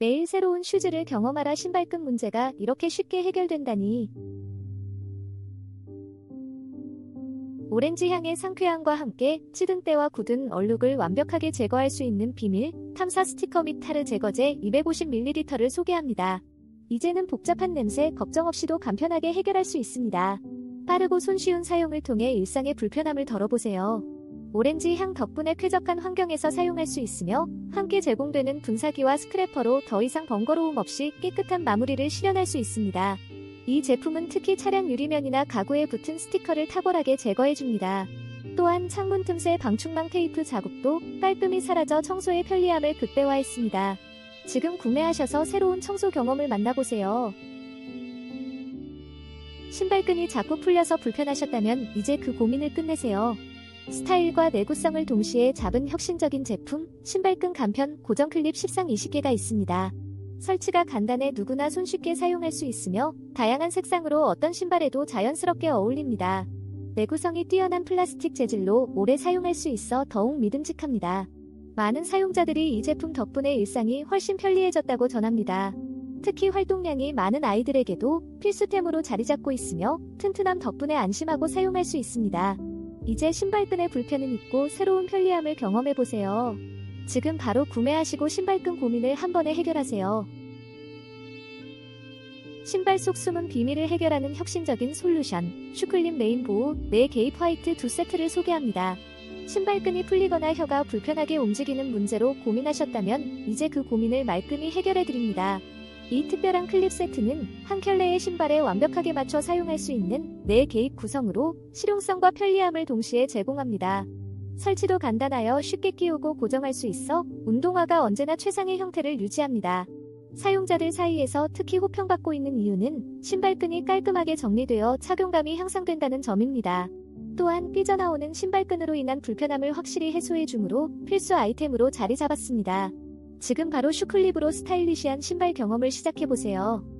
매일 새로운 슈즈를 경험하라 신발끈 문제가 이렇게 쉽게 해결된다니. 오렌지 향의 상쾌함과 함께 찌든 때와 굳은 얼룩을 완벽하게 제거할 수 있는 비밀 탐사 스티커 및 타르 제거제 250ml를 소개합니다. 이제는 복잡한 냄새 걱정 없이도 간편하게 해결할 수 있습니다. 빠르고 손쉬운 사용을 통해 일상의 불편함을 덜어보세요. 오렌지 향 덕분에 쾌적한 환경에서 사용할 수 있으며 함께 제공되는 분사기와 스크래퍼로 더 이상 번거로움 없이 깨끗한 마무리를 실현할 수 있습니다. 이 제품은 특히 차량 유리면이나 가구에 붙은 스티커를 탁월하게 제거해줍니다. 또한 창문 틈새 방충망 테이프 자국도 깔끔히 사라져 청소의 편리함을 극대화했습니다. 지금 구매하셔서 새로운 청소 경험을 만나보세요. 신발끈이 자꾸 풀려서 불편하셨다면 이제 그 고민을 끝내세요. 스타일과 내구성을 동시에 잡은 혁신적인 제품, 신발끈 간편 고정 클립 10상 20개가 있습니다. 설치가 간단해 누구나 손쉽게 사용할 수 있으며 다양한 색상으로 어떤 신발에도 자연스럽게 어울립니다. 내구성이 뛰어난 플라스틱 재질로 오래 사용할 수 있어 더욱 믿음직합니다. 많은 사용자들이 이 제품 덕분에 일상이 훨씬 편리해졌다고 전합니다. 특히 활동량이 많은 아이들에게도 필수템으로 자리 잡고 있으며 튼튼함 덕분에 안심하고 사용할 수 있습니다. 이제 신발끈의 불편은 잊고 새로운 편리함을 경험해보세요. 지금 바로 구매하시고 신발끈 고민을 한 번에 해결하세요. 신발 속 숨은 비밀을 해결하는 혁신적인 솔루션, 슈클림 레인보우, 내 개입 화이트 두 세트를 소개합니다. 신발끈이 풀리거나 혀가 불편하게 움직이는 문제로 고민하셨다면 이제 그 고민을 말끔히 해결해드립니다. 이 특별한 클립 세트는 한 켤레의 신발에 완벽하게 맞춰 사용할 수 있는 내 개입 구성으로 실용성과 편리함을 동시에 제공합니다. 설치도 간단하여 쉽게 끼우고 고정할 수 있어 운동화가 언제나 최상의 형태를 유지합니다. 사용자들 사이에서 특히 호평받고 있는 이유는 신발끈이 깔끔하게 정리되어 착용감이 향상된다는 점입니다. 또한 삐져나오는 신발끈으로 인한 불편함을 확실히 해소해 주므로 필수 아이템으로 자리 잡았습니다. 지금 바로 슈클립으로 스타일리시한 신발 경험을 시작해보세요.